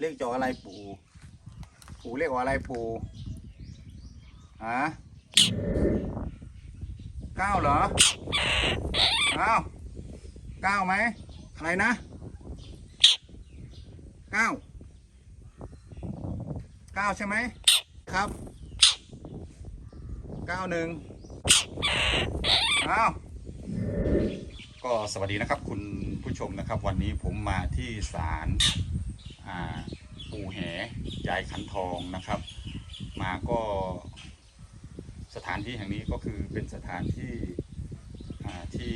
เรียกจออะไรปู่ ปู่เรียกว่าอะไรปู่ฮะเก้าเหรอเก้าเก้าไหมอะไรนะเก้าเก้าใช่ไหมครับเก้าหนึ่งอ้าวก็สวัสดีนะครับคุณผู้ชมนะครับ วันนี้ผมมาที่ศาล ปู่แหยายขันทองนะครับ มาก็สถานที่แห่งนี้ก็คือเป็นสถานที่ที่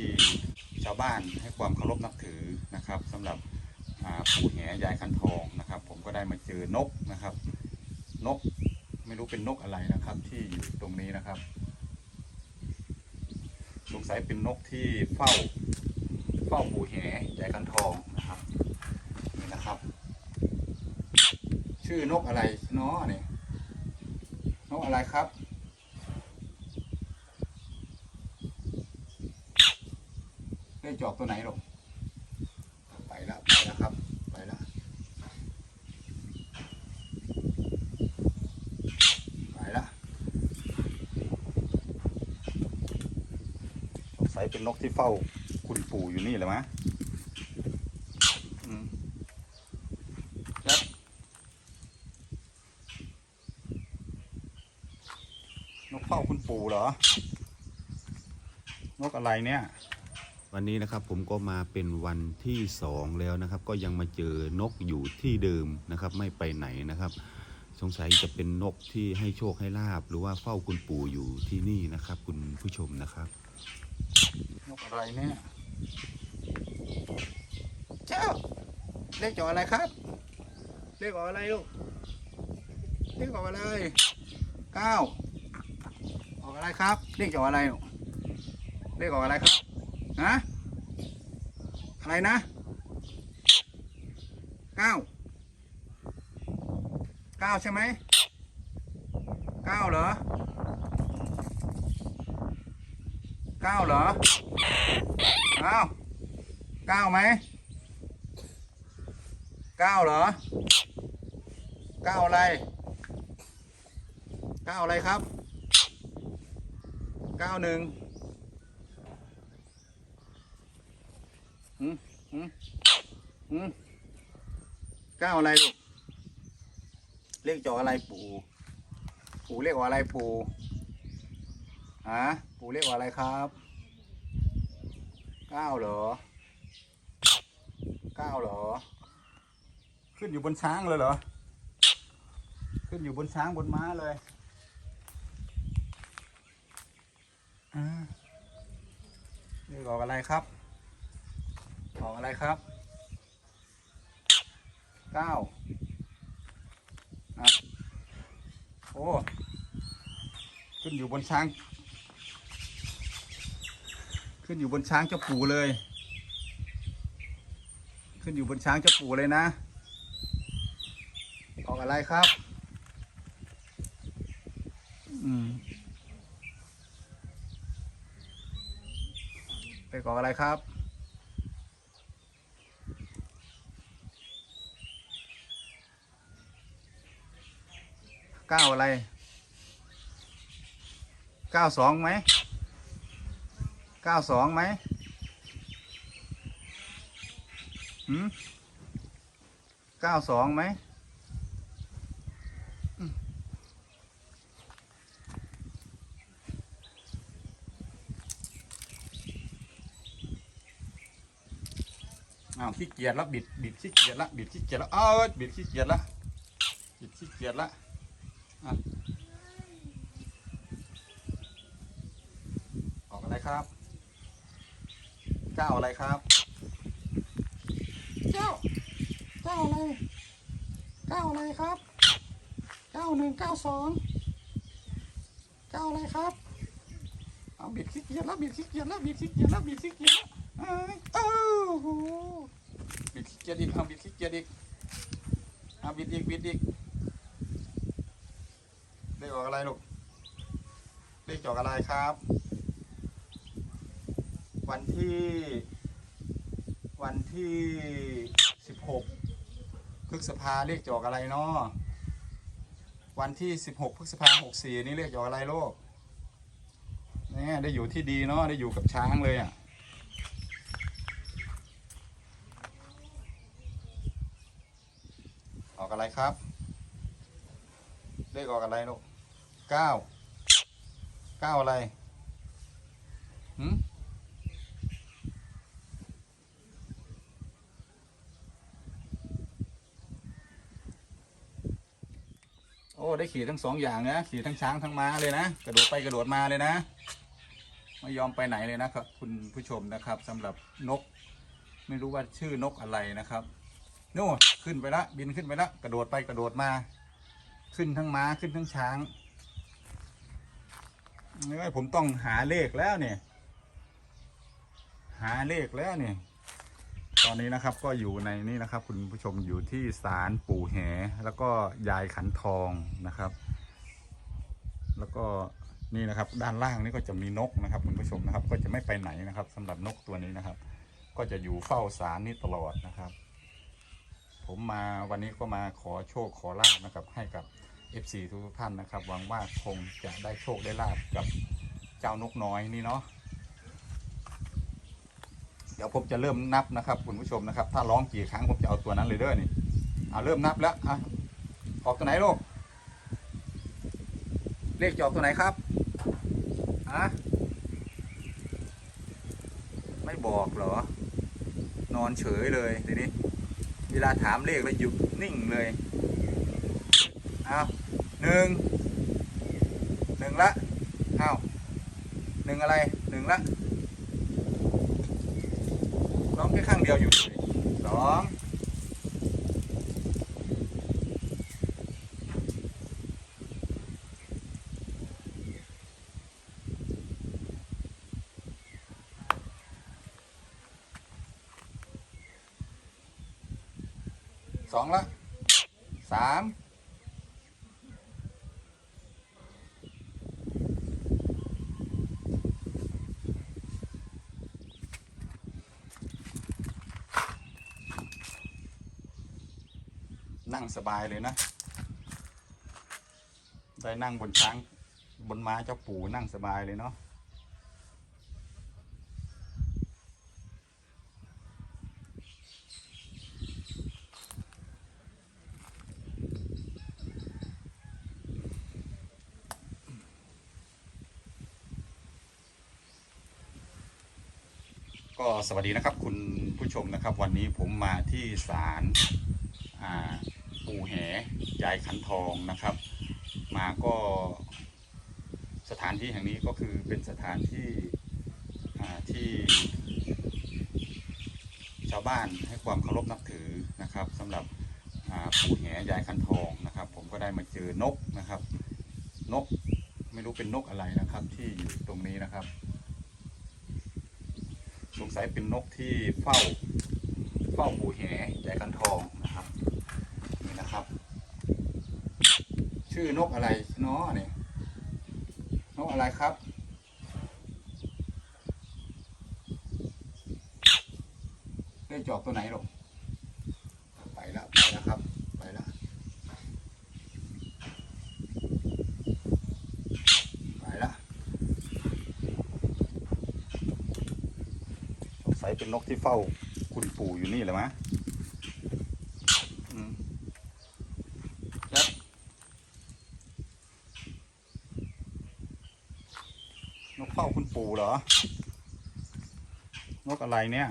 ชาวบ้านให้ความเคารพนับถือนะครับสำหรับปู่แหยายขันทองนะครับ ผมก็ได้มาเจอนกนะครับ นกไม่รู้เป็นนกอะไรนะครับ ที่อยู่ตรงนี้นะครับ สงสัยเป็นนกที่เฝ้าเฝ้าปูแหใจกันทองนะครับ นี่นะครับ ชื่อนกอะไรเนาะนี่นกอะไรครับ ได้จอกตัวไหนหรอกไปแล้วไปแล้วครับ ไปแล้วไปแล้วสงสัยเป็นนกที่เฝ้าคุณปู่อยู่นี่แหละมะอืมแล้วนก เฝ้าคุณปู่เหรอ นกอะไรเนี่ย วันนี้นะครับผมก็มาเป็นวันที่สองแล้วนะครับ ก็ยังมาเจอนกอยู่ที่เดิมนะครับ ไม่ไปไหนนะครับ สงสัยจะเป็นนกที่ให้โชคให้ลาบ หรือว่าเฝ้าคุณปู่อยู่ที่นี่นะครับ คุณผู้ชมนะครับ นกอะไรเนี่ยเจ้าเลขจออะไรครับ เลขออกอะไรลูกเลขออกอะไรเก้า ออกอะไรครับ เลขจออะไรลูเลขออกอะไรครับฮะอะไรนะเก้าเก้าใช่ไหมเก้าเหรอเก้าเหรออ้าวเก้าไหมเก้าเหรอเก้าอะไรเก้าอะไรครับ เก้าหนึ่งหืมหืมหืมเก้าอะไรลูกเรียกจออะไรปู่ ปู่เรียกว่าอะไรปู่ฮะปู่เรียกว่าอะไรครับเก้าเหรอเก้าเหรอ ขึ้นอยู่บนช้างเลยเหรอ ขึ้นอยู่บนช้างบนม้าเลย อ่านี่ออกอะไรครับออกอะไรครับเก้าอะโอ้ขึ้นอยู่บนช้าง ขึ้นอยู่บนช้างเจ้าปู่เลย ขึ้นอยู่บนช้างเจ้าปู่เลยนะออกอะไรครับ อืม ไปออกอะไรครับ เก้าอะไร เก้าสองไหม เก้าสองไหมหืมเก้าสองไหม อ้าวขี้เกียจแล้วบิดบิดขี้เกียจละบิดขี้เกียจละอ้าบิดขี้เกียจละบิดขี้เกียจละอะออกอะไรครับเก้าอะไรครับเก้าเก้าอะไรเก้าอะไรครับเก้าหนึ่งเก้าสองเก้าอะไรครับเอาบิดขี้เกียจแล้วบิดขี้เกียจแล้วบิดขี้เกียจแล้วบิดขี้เกียจแล้วเอ้ยเอ้โห เกียจอีกเอาบิดขี้เกียจอีกเอาบิดอีกบิดอีกเลขออกอะไรลูกเลขจอกอะไรครับ วันที่ วันที่สิบหกพฤษภาเลขจออกอะไรเนาะวันที่สิบหกพฤษภาหกสี่นี่เลขจออกอะไรโลกเนี่ยได้อยู่ที่ดีเนาะได้อยู่กับช้างเลยอะ ออกอะไรครับ เลขออกอะไรลูกเก้าเก้าอะไรหืมโอ้ ได้ขี่ทั้งสองอย่างนะ ขี่ทั้งช้างทั้งม้าเลยนะ กระโดดไปกระโดดมาเลยนะ ไม่ยอมไปไหนเลยนะครับ คุณผู้ชมนะครับสำหรับนก ไม่รู้ว่าชื่อนกอะไรนะครับ นู่นขึ้นไปละบินขึ้นไปละกระโดดไปกระโดดมา ขึ้นทั้งม้าขึ้นทั้งช้างนี่ผมต้องหาเลขแล้วเนี่ย หาเลขแล้วเนี่ย ตอนนี้นะครับก็อยู่ในนี่นะครับ คุณผู้ชมอยู่ที่ศาลปู่แห แล้วก็ยายขันทองนะครับ แล้วก็นี่นะครับ ด้านล่างนี่ก็จะมีนกนะครับ คุณผู้ชมนะครับ ก็จะไม่ไปไหนนะครับสำหรับนกตัวนี้นะครับ ก็จะอยู่เฝ้าศาลนี่ตลอดนะครับ ผมมาวันนี้ก็มาขอโชคขอลาบนะครับ ให้กับ FC ทุกท่านนะครับ หวังว่าคงจะได้โชคได้ลาบกับเจ้านกน้อยนี่เนาะเดี๋ยวผมจะเริ่มนับนะครับคุณผู้ชมนะครับ ถ้าร้องกี่ครั้งผมจะเอาตัวนั้นเลยเด้อนี่เอาเริ่มนับแล้วอะออกตัวไหนลูกเลขจะออกตัวไหนครับอะไม่บอกเหรอ นอนเฉยเลยทีนี้ เวลาถามเลขแล้วหยุดนิ่งเลยเอาหนึ่งหนึ่งละเอาหนึ่งอะไรหนึ่งละร้องแค่ข้างเดียวอยู่สอง สองละสามนั่งสบายเลยนะ ได้นั่งบนช้างบนม้าเจ้าปู่นั่งสบายเลยเนาะ ก็สวัสดีนะครับคุณผู้ชมนะครับ วันนี้ผมมาที่ศาลปู่แหยายขันทองนะครับ มาก็สถานที่แห่งนี้ก็คือเป็นสถานที่ที่ ชาวบ้านให้ความเคารพนับถือนะครับสำหรับปู่แหยายขันทองนะครับ ผมก็ได้มาเจอนกนะครับ นกไม่รู้เป็นนกอะไรนะครับ ที่อยู่ตรงนี้นะครับ สงสัยเป็นนกที่เฝ้าเฝ้าปูแหใจกันทองนะครับนี่นะครับ ชื่อนกอะไรเนาะเนี่ยนกอะไรครับเล่นจอกตัวไหนหรอไปแล้วไปแล้วครับ ไปแล้วไปแล้ว สงสั ยเป็นนกที่เฝ้าคุณปู่อยู่นี่แหละมะอืมแล้วนกเฝ้าคุณปู่เหรอ นกอะไรเนี่ย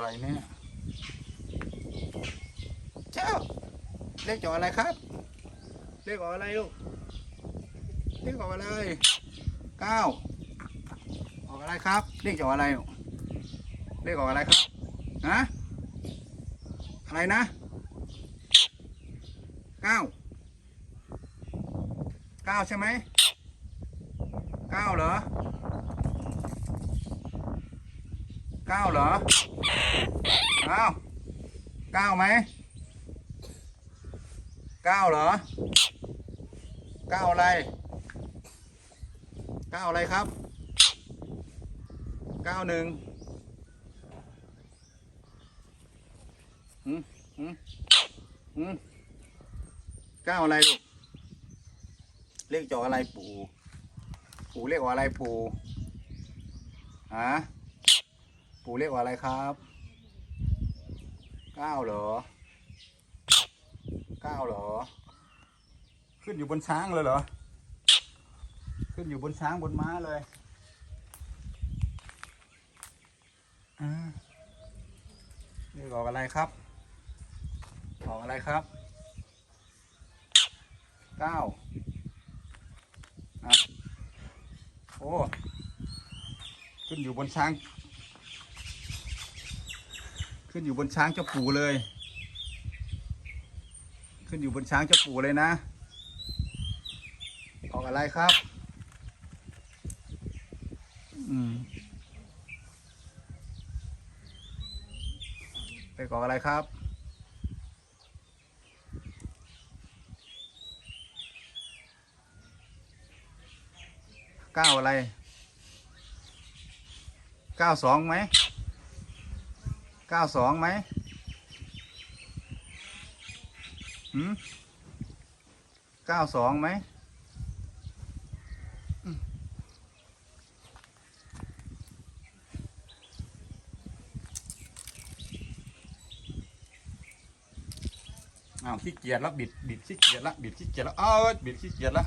อะไรเนี่ย เจ้า เลขจออะไรครับ เลขออกอะไรลูก เลขออกอะไรเก้าออกอะไรครับ เลขจออะไรลูก เลขออกอะไรครับฮะอะไรนะเก้าเก้าใช่ไหมเก้าเหรอ เก้าเหรออ้าวเก้าไหมเก้าเหรอเก้าอะไรเก้าอะไรครับเก้าหนึ่งหืมหืมหืมเก้าอะไรลูกเลขจออะไรปู่ ปู่เรียกว่าอะไรปู่ฮะ ปู่เรียกว่าอะไรครับเก้าเหรอเก้าเหรอ ขึ้นอยู่บนช้างเลยเหรอ ขึ้นอยู่บนช้างบนม้าเลยอ่านี่ออกอะไรครับออกอะไรครับเก้าอะโอ้ ขึ้นอยู่บนช้าง ขึ้นอยู่บนช้างเจ้าปู่เลย ขึ้นอยู่บนช้างเจ้าปู่เลยนะ ออกอะไรครับ อืมไปออกอะไรครับเก้าอะไรเก้าสองไหม เก้าสองไหมหืมเก้าสองไหมอ้าวขี้เกียจแล้วบิดบิดขี้เกียจแล้วบิดขี้เกียจแล้วเอ้ยบิดขี้เกียจแล้ว